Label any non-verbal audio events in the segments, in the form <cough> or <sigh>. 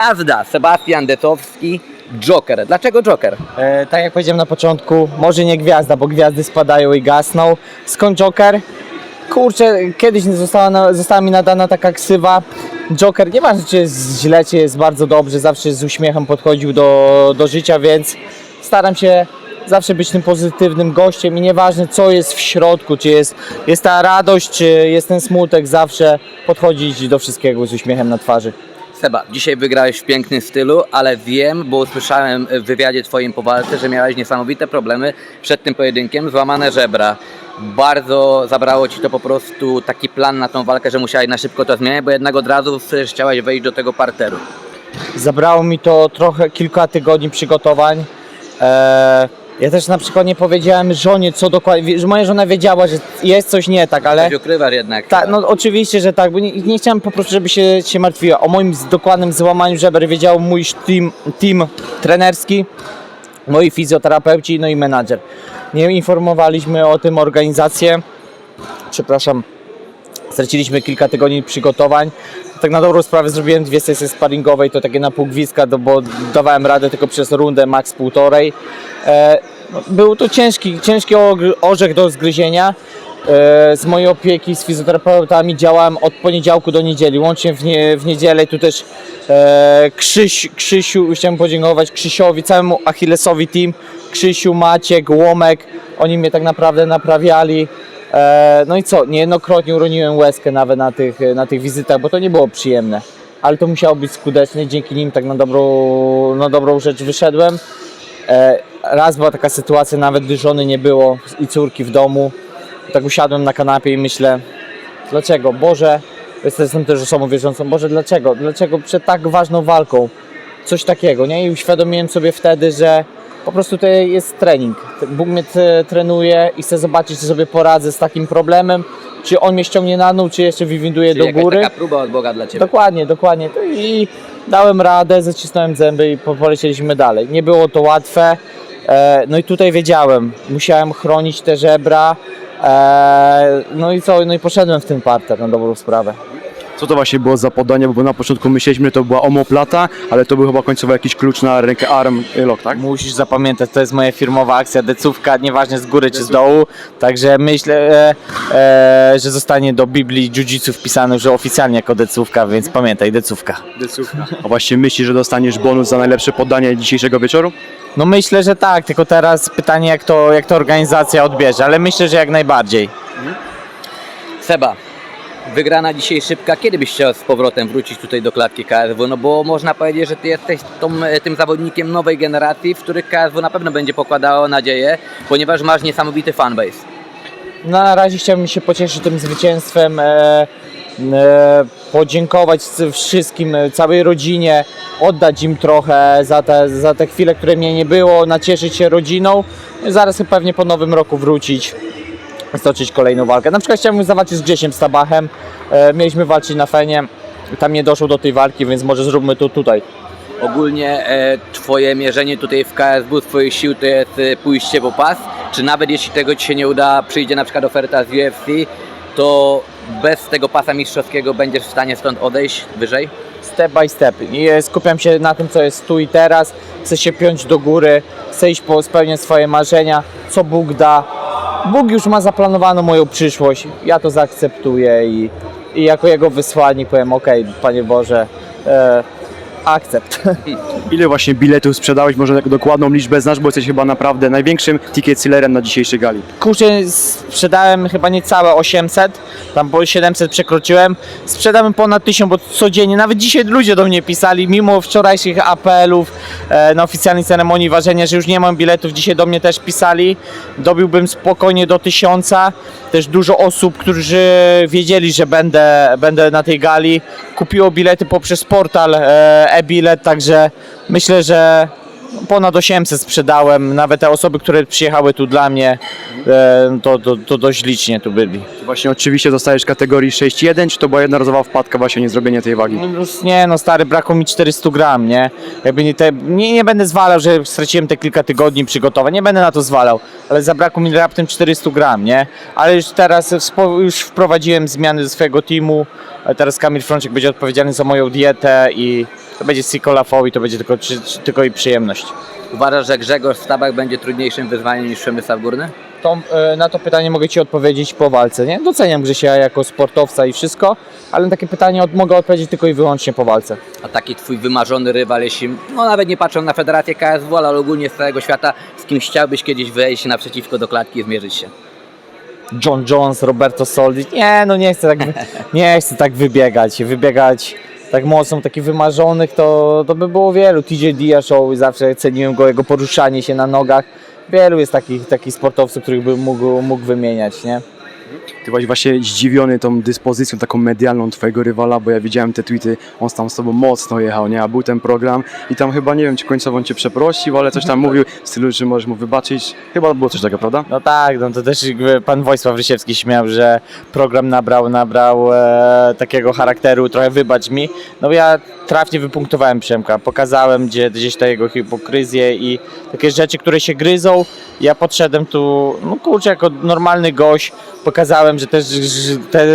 Jazda, Sebastian Decowski, Joker. Dlaczego Joker? E, tak jak powiedziałem na początku, może nie gwiazda, bo gwiazdy spadają i gasną. Skąd Joker? Kurczę, kiedyś została, na, została mi nadana taka ksywa Joker. Nieważne czy jest źle, czy jest bardzo dobrze, zawsze z uśmiechem podchodził do, do życia, więc staram się zawsze być tym pozytywnym gościem i nieważne co jest w środku, czy jest, jest ta radość, czy jest ten smutek, zawsze podchodzić do wszystkiego z uśmiechem na twarzy. Seba, dzisiaj wygrałeś w pięknym stylu, ale wiem, bo usłyszałem w wywiadzie twoim po walce, że miałeś niesamowite problemy przed tym pojedynkiem, złamane żebra. Bardzo zabrało ci to po prostu taki plan na tą walkę, że musiałeś na szybko to zmieniać, bo jednak od razu chciałeś wejść do tego parteru. Zabrało mi to trochę kilka tygodni przygotowań. Eee, ja też na przykład nie powiedziałem żonie, co dokładnie. Że moja żona wiedziała, że jest coś nie tak, ale. Ukrywasz jednak. Tak, no oczywiście, że tak, bo nie, nie chciałem po prostu, żeby się, się martwiła. O moim z- dokładnym złamaniu żeber wiedział mój team, team trenerski, moi fizjoterapeuci, no i menadżer. Nie informowaliśmy o tym organizację. Przepraszam, straciliśmy kilka tygodni przygotowań. Tak na dobrą sprawę zrobiłem dwie sesje sparingowe i to takie na pół gwizdka, bo dawałem radę tylko przez rundę, max półtorej. E, był to ciężki, ciężki orzech do zgryzienia. E, z mojej opieki z fizjoterapeutami działałem od poniedziałku do niedzieli, łącznie w, nie, w niedzielę. Tu też e, Krzyś, Krzysiu, chciałem podziękować Krzysiowi, całemu Achillesowi team, Krzysiu, Maciek, Łomek, oni mnie tak naprawdę naprawiali. E, no i co, niejednokrotnie uroniłem łezkę nawet na tych, na tych wizytach, bo to nie było przyjemne. Ale to musiało być skuteczne, dzięki nim tak na dobrą, na dobrą rzecz wyszedłem. E, raz była taka sytuacja, nawet gdy żony nie było i córki w domu, tak usiadłem na kanapie i myślę, dlaczego, Boże, jestem też osobą wierzącą, Boże, dlaczego, dlaczego przed tak ważną walką coś takiego, nie? I uświadomiłem sobie wtedy, że po prostu to jest trening. Bóg mnie trenuje i chcę zobaczyć, czy sobie poradzę z takim problemem, czy on mnie ściągnie na dół, czy jeszcze wywinduje Czyli do góry. taka próba od Boga dla Ciebie. Dokładnie, dokładnie. I dałem radę, zacisnąłem zęby i po- polecieliśmy dalej. Nie było to łatwe. E, no i tutaj wiedziałem, musiałem chronić te żebra. E, no i co? No i poszedłem w ten parter na dobrą sprawę. Co to właśnie było za podanie, bo na początku myśleliśmy, że to była omoplata, ale to był chyba końcowo jakiś klucz na rękę arm lock, tak? Musisz zapamiętać, to jest moja firmowa akcja, decówka, nieważne z góry czy z dołu. Także myślę, e, e, że zostanie do Biblii Jiu-Jitsu wpisane, że oficjalnie jako decówka, więc pamiętaj, decówka. A właśnie myślisz, że dostaniesz bonus za najlepsze podanie dzisiejszego wieczoru? No myślę, że tak, tylko teraz pytanie jak to, jak to organizacja odbierze, ale myślę, że jak najbardziej. Seba, wygrana dzisiaj szybka. Kiedy byś chciał z powrotem wrócić tutaj do klatki KSW? No bo można powiedzieć, że ty jesteś tą, tym zawodnikiem nowej generacji, w których KSW na pewno będzie pokładało nadzieję, ponieważ masz niesamowity fanbase. No, na razie chciałbym się pocieszyć tym zwycięstwem, e, e, podziękować wszystkim, e, całej rodzinie, oddać im trochę za te, za te chwile, które mnie nie było, nacieszyć się rodziną. Zaraz pewnie po nowym roku wrócić, stoczyć kolejną walkę. Na przykład chciałbym zawalczyć z Grzesiem Stabachem, e, mieliśmy walczyć na Fenie, tam nie doszło do tej walki, więc może zróbmy to tutaj. Ogólnie e, twoje mierzenie tutaj w KSW swoich sił to jest e, pójście po pas, czy nawet jeśli tego ci się nie uda, przyjdzie na przykład oferta z UFC, to bez tego pasa mistrzowskiego będziesz w stanie stąd odejść wyżej? step by step. E, skupiam się na tym, co jest tu i teraz. Chcę się piąć do góry, chcę iść po spełniać swoje marzenia, co Bóg da. Bóg już ma zaplanowaną moją przyszłość. Ja to zaakceptuję i, i jako Jego wysłannik powiem: OK, Panie Boże, e, akcept. <laughs> Ile właśnie biletów sprzedałeś? Może tak dokładną liczbę znasz, bo jesteś chyba naprawdę największym ticket sellerem na dzisiejszej gali. Kurczę, sprzedałem chyba niecałe 800, tam po 700 przekroczyłem. Sprzedałem ponad 1000, bo codziennie, nawet dzisiaj ludzie do mnie pisali, mimo wczorajszych apelów e, na oficjalnej ceremonii ważenia, że już nie mam biletów, dzisiaj do mnie też pisali. Dobiłbym spokojnie do 1000. Też dużo osób, którzy wiedzieli, że będę, będę na tej gali, kupiło bilety poprzez portal e, e-bilet, także myślę, że ponad 800 sprzedałem. Nawet te osoby, które przyjechały tu dla mnie, e, to, to, to dość licznie tu byli. Właśnie oczywiście zostajesz w kategorii 6-1, czy to była jednorazowa wpadka właśnie nie zrobienie tej wagi? No nie, no stary, brakło mi 400 gram, nie? Jakby nie, te, nie, nie będę zwalał, że straciłem te kilka tygodni przygotowań, nie będę na to zwalał, ale zabrakło mi raptem 400 gram, nie? Ale już teraz wspo- już wprowadziłem zmiany do swojego teamu, teraz Kamil Frączek będzie odpowiedzialny za moją dietę i to będzie Sikolafowi i to będzie tylko, czy, czy, tylko i przyjemność. Uważasz, że Grzegorz Stabak będzie trudniejszym wyzwaniem niż Przemysław Górny? To, e, na to pytanie mogę Ci odpowiedzieć po walce, nie? Doceniam Grzesia jako sportowca i wszystko, ale na takie pytanie od, mogę odpowiedzieć tylko i wyłącznie po walce. A taki twój wymarzony rywal, jeśli, no nawet nie patrząc na Federację KSW, ale ogólnie z całego świata, z kimś chciałbyś kiedyś wejść naprzeciwko do klatki i zmierzyć się? John Jones, Roberto Soldi. Nie, no nie chcę tak, <laughs> nie chcę tak wybiegać, wybiegać tak mocno, takich wymarzonych, to, to by było wielu. TJ Diaz Show, zawsze ceniłem go, jego poruszanie się na nogach. Wielu jest takich, takich sportowców, których bym mógł, mógł wymieniać, nie? Ty byłeś właśnie zdziwiony tą dyspozycją taką medialną twojego rywala, bo ja widziałem te tweety, on tam z tobą mocno jechał, nie? A był ten program i tam chyba, nie wiem, czy końcowo on cię przeprosił, ale coś tam <laughs> mówił w stylu, że możesz mu wybaczyć. Chyba było coś takiego, prawda? No tak, no to też pan Wojsław Rysiewski śmiał, że program nabrał, nabrał e, takiego charakteru, trochę wybacz mi. No ja trafnie wypunktowałem Przemka, pokazałem gdzie, gdzieś tę jego hipokryzję i takie rzeczy, które się gryzą. Ja podszedłem tu, no kurczę, jako normalny gość, pokazałem, że też że te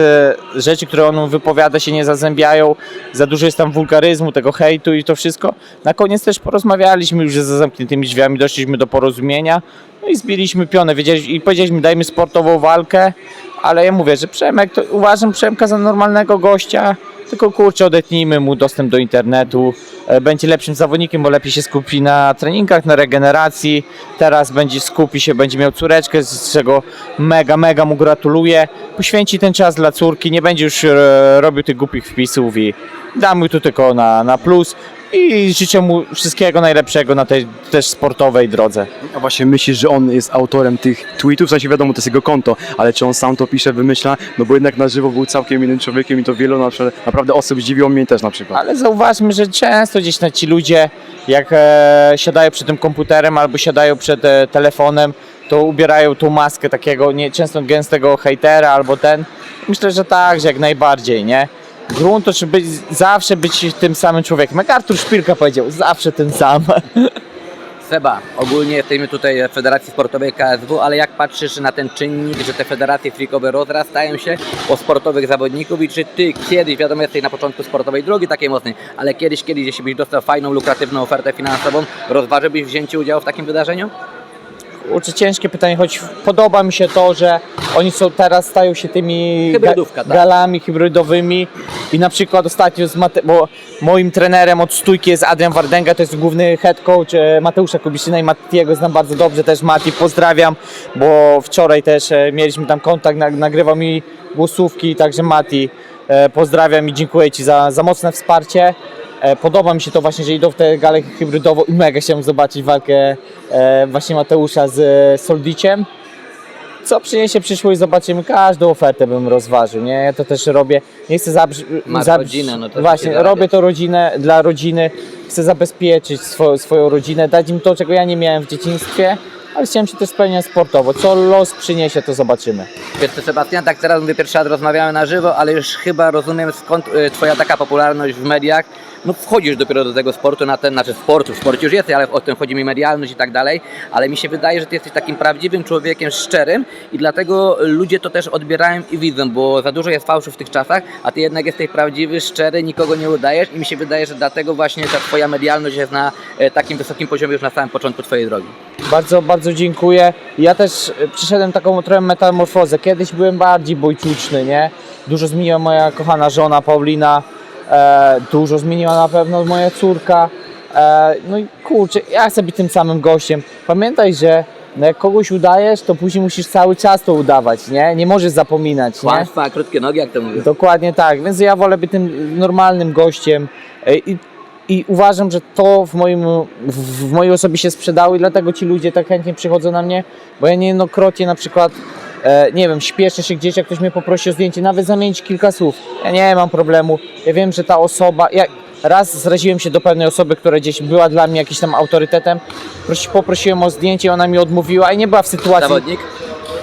rzeczy, które on wypowiada się nie zazębiają, za dużo jest tam wulgaryzmu, tego hejtu i to wszystko. Na koniec też porozmawialiśmy już za zamkniętymi drzwiami, doszliśmy do porozumienia. No i zbiliśmy pionę, i powiedzieliśmy, dajmy sportową walkę, ale ja mówię, że Przemek, to uważam Przemka za normalnego gościa, tylko kurczę, odetnijmy mu dostęp do internetu, e, będzie lepszym zawodnikiem, bo lepiej się skupi na treningach, na regeneracji, teraz będzie skupi się, będzie miał córeczkę, z czego mega, mega mu gratuluję, poświęci ten czas dla córki, nie będzie już e, robił tych głupich wpisów i dam mu tu tylko na, na plus i życzę mu wszystkiego najlepszego na tej też sportowej drodze. A właśnie myślisz, że on jest autorem tych tweetów? W sensie wiadomo, to jest jego konto, ale czy on sam to pisze, wymyśla? No bo jednak na żywo był całkiem innym człowiekiem i to wielu na przykład, naprawdę osób zdziwiło mnie też na przykład. Ale zauważmy, że często gdzieś na ci ludzie, jak e, siadają przed tym komputerem albo siadają przed e, telefonem, to ubierają tą maskę takiego nie, często gęstego hejtera albo ten. Myślę, że tak, że jak najbardziej, nie? Grunt to trzeba być, zawsze być tym samym człowiekiem. Jak Artur Szpilka powiedział, zawsze ten sam. <laughs> Seba, ogólnie jesteśmy tutaj w Federacji Sportowej KSW, ale jak patrzysz na ten czynnik, że te federacje freakowe rozrastają się o sportowych zawodników i czy ty kiedyś, wiadomo jesteś na początku sportowej drogi takiej mocnej, ale kiedyś, kiedyś jeśli byś dostał fajną, lukratywną ofertę finansową, rozważyłbyś wzięcie udziału w takim wydarzeniu? Kurczę, ciężkie pytanie, choć podoba mi się to, że oni są teraz stają się tymi Hybrydówka, tak. galami hybrydowymi i na przykład ostatnio z Mate- bo moim trenerem od stójki jest Adrian Wardenga, to jest główny head coach e, Mateusza Kubiszyna i Matiego znam bardzo dobrze, też Mati pozdrawiam, bo wczoraj też e, mieliśmy tam kontakt, nag- nagrywał mi głosówki, także Mati e, pozdrawiam i dziękuję Ci za, za mocne wsparcie. E, Podoba mi się to właśnie, że idą w tę galę hybrydową i mega chciałem zobaczyć walkę e, właśnie Mateusza z e, Soldiciem. Co przyniesie przyszłość, zobaczymy. Każdą ofertę bym rozważył, nie? Ja to też robię. Nie chcę zabrzy... Masz zabrzy- rodzinę, no to Właśnie, robię to rodzinę, dla rodziny. Chcę zabezpieczyć swo- swoją rodzinę, dać im to, czego ja nie miałem w dzieciństwie, ale chciałem się też spełniać sportowo. Co los przyniesie, to zobaczymy. Wiesz co, Sebastian, tak teraz mówię pierwszy raz rozmawiamy na żywo, ale już chyba rozumiem skąd y, twoja taka popularność w mediach. No wchodzisz dopiero do tego sportu, na ten, znaczy sportu, w sporcie już jesteś, ale o tym chodzi mi medialność i tak dalej, ale mi się wydaje, że ty jesteś takim prawdziwym człowiekiem, szczerym i dlatego ludzie to też odbierają i widzą, bo za dużo jest fałszu w tych czasach, a ty jednak jesteś prawdziwy, szczery, nikogo nie udajesz i mi się wydaje, że dlatego właśnie ta twoja medialność jest na e, takim wysokim poziomie już na samym początku twojej drogi. Bardzo, bardzo dziękuję. Ja też e, przyszedłem taką trochę metamorfozę. Kiedyś byłem bardziej bojczuczny, nie? Dużo zmieniła moja kochana żona Paulina, e, dużo zmieniła na pewno moja córka. E, no i kurczę, ja chcę być tym samym gościem. Pamiętaj, że no jak kogoś udajesz, to później musisz cały czas to udawać, nie? Nie możesz zapominać? Kłamstwa, krótkie nogi, jak to mówię. Dokładnie tak, więc ja wolę być tym normalnym gościem e, i, i uważam, że to w, moim, w, mojej osobie się sprzedało i dlatego ci ludzie tak chętnie przychodzą na mnie, bo ja niejednokrotnie na przykład, e, nie wiem, śpieszę się gdzieś, jak ktoś mnie poprosi o zdjęcie, nawet zamienić kilka słów, ja nie mam problemu, ja wiem, że ta osoba, ja raz zraziłem się do pewnej osoby, która gdzieś była dla mnie jakimś tam autorytetem, prosi, poprosiłem o zdjęcie, ona mi odmówiła i nie była w sytuacji, Zawodnik?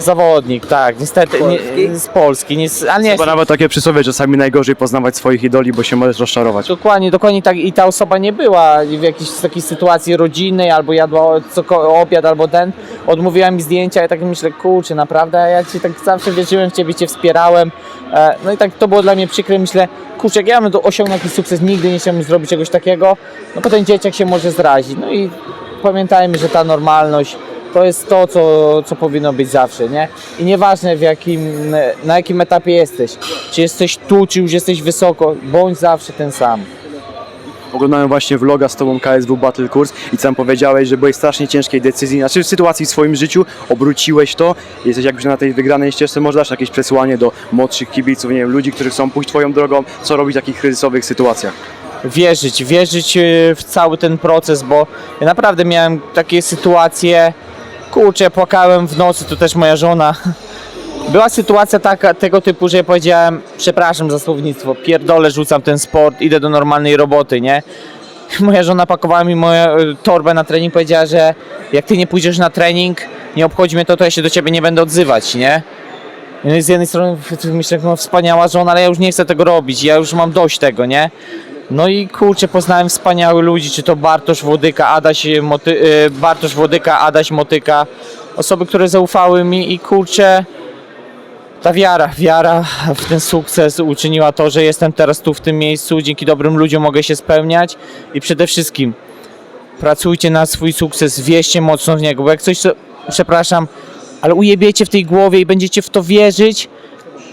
Zawodnik, tak, niestety. Polski? Nie, z Polski, nie, z- ale nie. Bo nawet takie przysłowie, czasami najgorzej poznawać swoich idoli, bo się możesz rozczarować. Dokładnie, dokładnie tak. I ta osoba nie była w jakiejś takiej sytuacji rodzinnej, albo jadła coko- obiad, albo ten. Odmówiła mi zdjęcia i tak myślę, kurczę, naprawdę, ja ci tak zawsze wierzyłem w ciebie, cię wspierałem. E, No i tak to było dla mnie przykre. Myślę, kurczę, jak ja bym to osiągnął jakiś sukces, nigdy nie chciałbym zrobić czegoś takiego. No bo ten dzieciak się może zrazić. No i pamiętajmy, że ta normalność to jest to, co, co powinno być zawsze, nie? I nieważne w jakim, na jakim etapie jesteś. Czy jesteś tu, czy już jesteś wysoko, bądź zawsze ten sam. Oglądałem właśnie vloga z tobą KSW Battle Course i sam powiedziałeś, że byłeś w strasznie ciężkiej decyzji, znaczy w sytuacji w swoim życiu, obróciłeś to, jesteś jakbyś na tej wygranej ścieżce, może dasz jakieś przesłanie do młodszych kibiców, nie wiem, ludzi, którzy chcą pójść twoją drogą, co robić w takich kryzysowych sytuacjach. wierzyć, wierzyć e, w cały ten proces, bo ja naprawdę miałem takie sytuacje, kurczę, płakałem w nocy, to też moja żona. Była sytuacja taka, tego typu, że ja powiedziałem, przepraszam za słownictwo, pierdolę, rzucam ten sport, idę do normalnej roboty, nie? Moja żona pakowała mi moją e, torbę na trening, powiedziała, że jak ty nie pójdziesz na trening, nie obchodzi mnie to, to ja się do ciebie nie będę odzywać, nie? No i z jednej strony myślę, no wspaniała żona, ale ja już nie chcę tego robić, ja już mam dość tego, nie? No i kurczę, poznałem wspaniałych ludzi, czy to Bartosz Włodyka, Adaś Moty, y, Bartosz Włodyka, Adaś Motyka, osoby, które zaufały mi i kurczę, ta wiara, wiara w ten sukces uczyniła to, że jestem teraz tu w tym miejscu, dzięki dobrym ludziom mogę się spełniać i przede wszystkim pracujcie na swój sukces, wierzcie mocno w niego, bo jak coś, przepraszam, ale ujebiecie w tej głowie i będziecie w to wierzyć,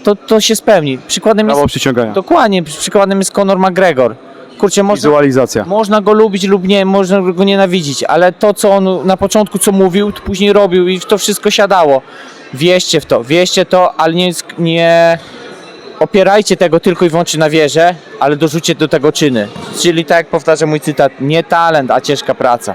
to, to się spełni. Przykładem jest Prawo przyciągania. Dokładnie, przykładem jest Conor McGregor. Kurczę, można, Wizualizacja. można go lubić lub nie, można go nienawidzić, ale to, co on na początku co mówił, to później robił i to wszystko siadało. Wierzcie w to, wierzcie to, ale nie, nie opierajcie tego tylko i wyłącznie na wierze, ale dorzućcie do tego czyny. Czyli tak jak powtarza mój cytat, nie talent, a ciężka praca.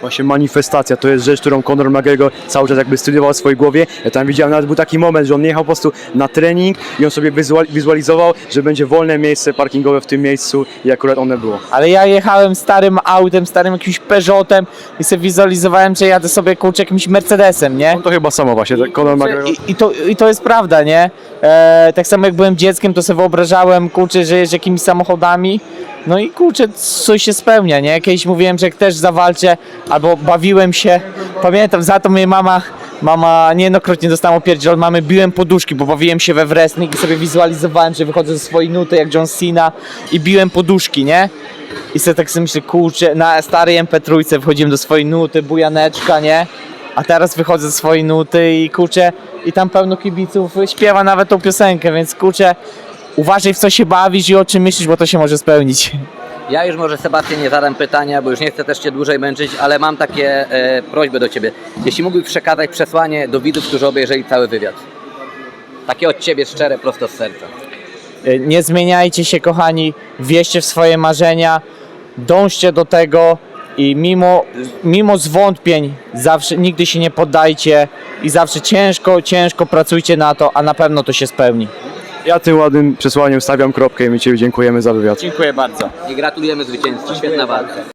Właśnie manifestacja to jest rzecz, którą Conor McGregor cały czas jakby studiował w swojej głowie. Ja tam widziałem, nawet był taki moment, że on jechał po prostu na trening i on sobie wizual- wizualizował, że będzie wolne miejsce parkingowe w tym miejscu i akurat one było. Ale ja jechałem starym autem, starym jakimś Peugeotem i sobie wizualizowałem, że jadę sobie kurczę jakimś Mercedesem, nie? On to chyba samo właśnie, tak Conor McGregor. I, i, to, I to jest prawda, nie? E, tak samo jak byłem dzieckiem, to sobie wyobrażałem, kurczę, że jeżdżę jakimiś samochodami. No i kurczę, coś się spełnia, nie? Kiedyś mówiłem, że też zawalczę, albo bawiłem się. Pamiętam, za to mnie mama, mama niejednokrotnie dostała opierdziel od mamy, biłem poduszki, bo bawiłem się we wrestling i sobie wizualizowałem, że wychodzę ze swojej nuty jak John Cena i biłem poduszki, nie? I sobie tak sobie myślę, kurczę, na starej MP3 wchodziłem do swojej nuty, bujaneczka, nie? A teraz wychodzę ze swojej nuty i kurczę, i tam pełno kibiców śpiewa nawet tą piosenkę, więc kurczę, uważaj w co się bawisz i o czym myślisz, bo to się może spełnić. Ja już może Sebastian nie zadam pytania, bo już nie chcę też Cię dłużej męczyć, ale mam takie e, prośby do Ciebie. Jeśli mógłbyś przekazać przesłanie do widzów, którzy obejrzeli cały wywiad. Takie od Ciebie szczere, prosto z serca. E, Nie zmieniajcie się, kochani, wierzcie w swoje marzenia, dążcie do tego i mimo, mimo zwątpień zawsze nigdy się nie poddajcie i zawsze ciężko, ciężko pracujcie na to, a na pewno to się spełni. Ja tym ładnym przesłaniem stawiam kropkę i my Ciebie dziękujemy za wywiad. Dziękuję bardzo. I gratulujemy zwycięstwa. Świetna walka.